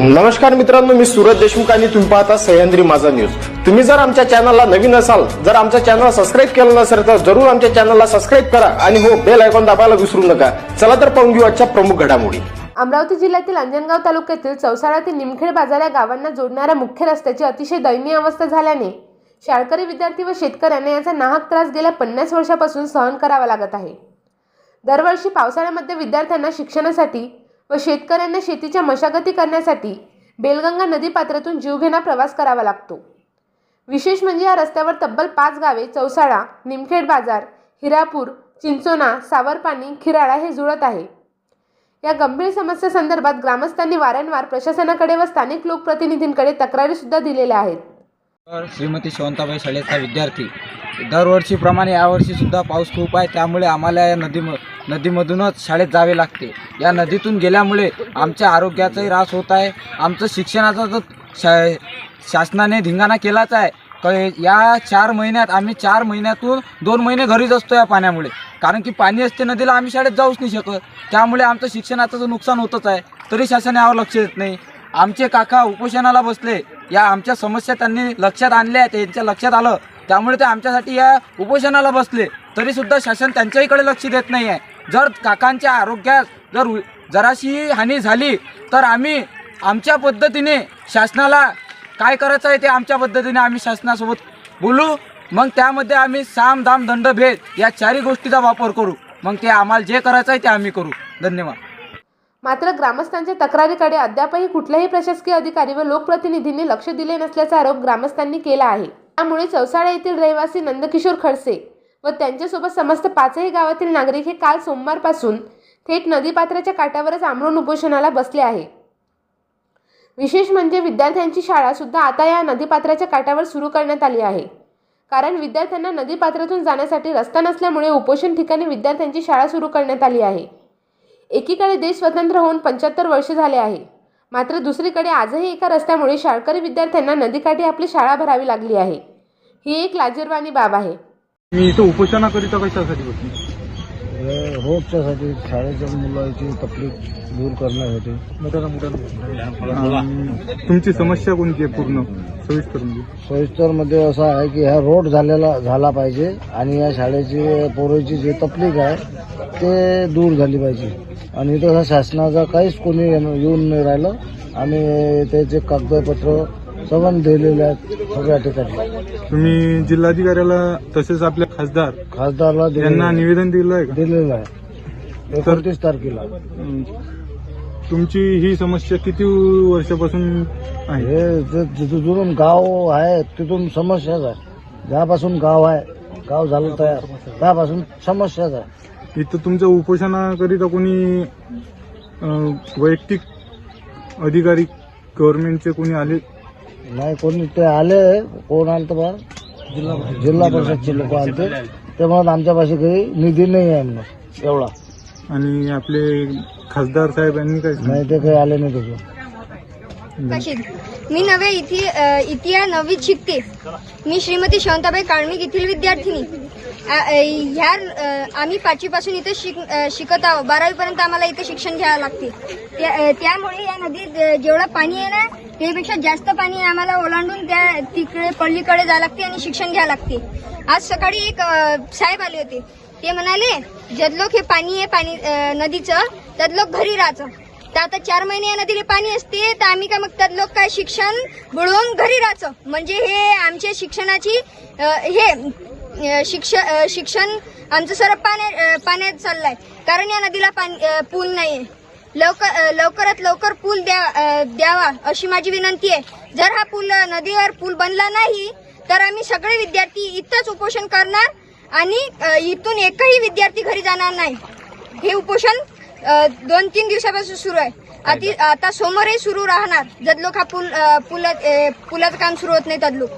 नमस्कार मित्रांनो मी सुरत देशमुख आणि तुम्ही पाहता सह्याद्री माझा न्यूज तुम्ही जर आमच्या चॅनलला नवीन असाल जर आमच्या चॅनल सबस्क्राईब केलं नसेल तर जरूर आमच्या चॅनलला सबस्क्राईब करा आणि हो बेल आयकॉन दाबायला विसरू नका. चला तर पाहून घेऊ आजच्या प्रमुख घडामोडी. अमरावती जिल्ह्यातील अंजनगाव तालुक्यातील चौसाळा ते निमखेड बाजार या गावांना जोडणाऱ्या मुख्य रस्त्याची अतिशय दयनीय अवस्था झाल्याने शाळकरी विद्यार्थी व शेतकऱ्यांना याचा नाहक त्रास गेल्या पन्नास वर्षापासून सहन करावा लागत आहे. दरवर्षी पावसाळ्यामध्ये विद्यार्थ्यांना शिक्षणासाठी व शेतकऱ्यांना शेतीच्या मशागती करण्यासाठी बेलगंगा नदीपात्रातून जीवघेणा प्रवास करावा लागतो. विशेष म्हणजे या रस्त्यावर तब्बल पाच गावे चौसाळा निमखेड बाजार हिरापूर चिंचोना सावरपाणी खिराळा हे जुळत आहे. या गंभीर समस्येसंदर्भात ग्रामस्थांनी वारंवार प्रशासनाकडे व स्थानिक लोकप्रतिनिधींकडे तक्रारी सुद्धा दिलेल्या आहेत. तर श्रीमती शवंताबाई शाळेचा विद्यार्थी दरवर्षीप्रमाणे यावर्षी सुद्धा पाऊस खूप आहे त्यामुळे आम्हाला या नदीमध्ये नदीमधूनच शाळेत जावे लागते. या नदीतून गेल्यामुळे आमच्या आरोग्याचाही ऱ्हास होत आहे. आमचं शिक्षणाचा तर शा शासनाने धिंगाणा केलाच आहे. क या चार महिन्यात आम्ही चार महिन्यातून दोन महिने घरीच असतो या पाण्यामुळे. कारण की पाणी असते नदीला आम्ही शाळेत जाऊच नाही शकत. त्यामुळे आमचं शिक्षणाचं तर नुकसान होतच आहे तरी शासन यावर लक्ष देत नाही. आमचे काका उपोषणाला बसले. या आमच्या समस्या त्यांनी लक्षात आणल्या त्यांच्या लक्षात आलं. त्यामुळे ते आमच्यासाठी या उपोषणाला बसले. तरीसुद्धा शासन त्यांच्याहीकडे लक्ष देत नाही आहे जर काकांच्या आरोग्यात जर उ- जराशी हानी झाली तर आम्ही आमच्या पद्धतीने शासनाला काय करायचं आहे ते आमच्या पद्धतीने आम्ही शासनासोबत बोलू. मग त्यामध्ये आम्ही साम दाम दंड भेद या चारही गोष्टीचा वापर करू. मग ते आम्हाला जे करायचं आहे ते आम्ही करू. धन्यवाद. मात्र ग्रामस्थांच्या तक्रारीकडे अद्यापही कुठल्याही प्रशासकीय अधिकारी व लोकप्रतिनिधींनी लक्ष दिले नसल्याचा आरोप ग्रामस्थांनी केला आहे. त्यामुळे चौसाळा येथील रहिवासी नंदकिशोर खडसे व त्यांच्यासोबत समस्त पाचही गावातील नागरिक हे काल सोमवारपासून थेट नदीपात्राच्या काठावरच आमरण उपोषणाला बसले आहे. विशेष म्हणजे विद्यार्थ्यांची शाळा सुद्धा आता या नदीपात्राच्या काठावर सुरू करण्यात आली आहे. कारण विद्यार्थ्यांना नदीपात्रातून जाण्यासाठी रस्ता नसल्यामुळे उपोषण ठिकाणी विद्यार्थ्यांची शाळा सुरू करण्यात आली आहे. एकीकडे देश स्वतंत्र होऊन पंच्याहत्तर वर्ष झाले आहे. मात्र दुसरीकडे आजही एका रस्त्यामुळे शाळकरी विद्यार्थ्यांना नदीकाठी आपली शाळा भरावी लागली आहे. ही एक लाजीरवाणी बाब आहे. मी इथं उपोषणाकरिता कशासाठी बसली? रोडच्यासाठी शाळेच्या मुलांची तकलीफ दूर करण्यासाठी अं, तुमची समस्या कोणती आहे पूर्ण? सविस्तर म्हणजे. सोयीस्तर असं आहे की ह्या रोड झालेला झाला पाहिजे आणि या शाळेची पोरांची जी तकलीफ आहे ते दूर झाली पाहिजे. आणि इथं शासनाचा काहीच कोणी येऊन नाही राहिलं. आणि त्याचे कागदपत्र सर्वांनी दिलेले आहेत सगळ्या ठिकाणी. तुम्ही जिल्हाधिकाऱ्याला तसेच आपल्या खासदार खासदारला दिलेलं यांना. निवेदन दिलं आहे का? दिलेलं आहे. एकोणतीस तारखेला. तुमची ही समस्या किती वर्षापासून आहे? हे जे जिथून गाव आहे तिथून समस्याच आहे. ज्यापासून गाव आहे गाव झालं तयार त्यापासून समस्याच आहे. इथं तुमच्या उपोषणाकरिता कोणी अं, वैयक्तिक अधिकारी गव्हर्नमेंटचे कोणी आले? नाही कोणी ते आले कोण आलं बा जिल्हा परिषदचे लोक आलते ते. म्हणत आमच्यापाशी काही निधी नाही आहे म्हणून. एवढा. आणि आपले खासदार साहेब यांनी काय सांगितलं? नाही ते काही आले नाही त्याचं कशी? मी नवे इथे अ, इतिया नववीत शिकते मी श्रीमती शांताबाई काळमिक येथील विद्यार्थिनी. ह्या आम्ही पाचवीपासून इथे शिक शिकत आहोत. बारावीपर्यंत आम्हाला इथे शिक्षण घ्यावं लागते. त्या- त्यामुळे या नदीत जेवढं पाणी आहे ना त्यापेक्षा जास्त पाणी आम्हाला ओलांडून त्या तिकडे पल्लीकडे जावं लागते आणि शिक्षण घ्यावं लागते. आज सकाळी एक साहेब आले होते. ते म्हणाले जदलोक हे पाणी आहे पाणी नदीचं नदीचं. तदलोक घरी राहायचं. तर आता चार महिने या नदीला पाणी असते तर आम्ही काय मग त्यात लोक काय शिक्षण बुडवून घरी राहतो म्हणजे हे आमच्या शिक्षणाची हे शिक्ष शिक्षण आमचं सर्व पाण्या पाण्यात चाललंय. कारण या नदीला पाणी पूल नाही लवकर लवकरात लवकर पूल द्या द्यावा अशी माझी विनंती आहे. जर हा पूल नदीवर पूल बनला नाही तर आम्ही सगळे विद्यार्थी इथंच उपोषण करणार आणि इथून एकही विद्यार्थी घरी जाणार नाही. हे उपोषण दोन तीन दिवसापासून सुरू आहे. आती- आता सोमवारही सुरू राहणार. जदलोक हा पूल पुला पुलाचं काम सुरू होत नाही तदलोक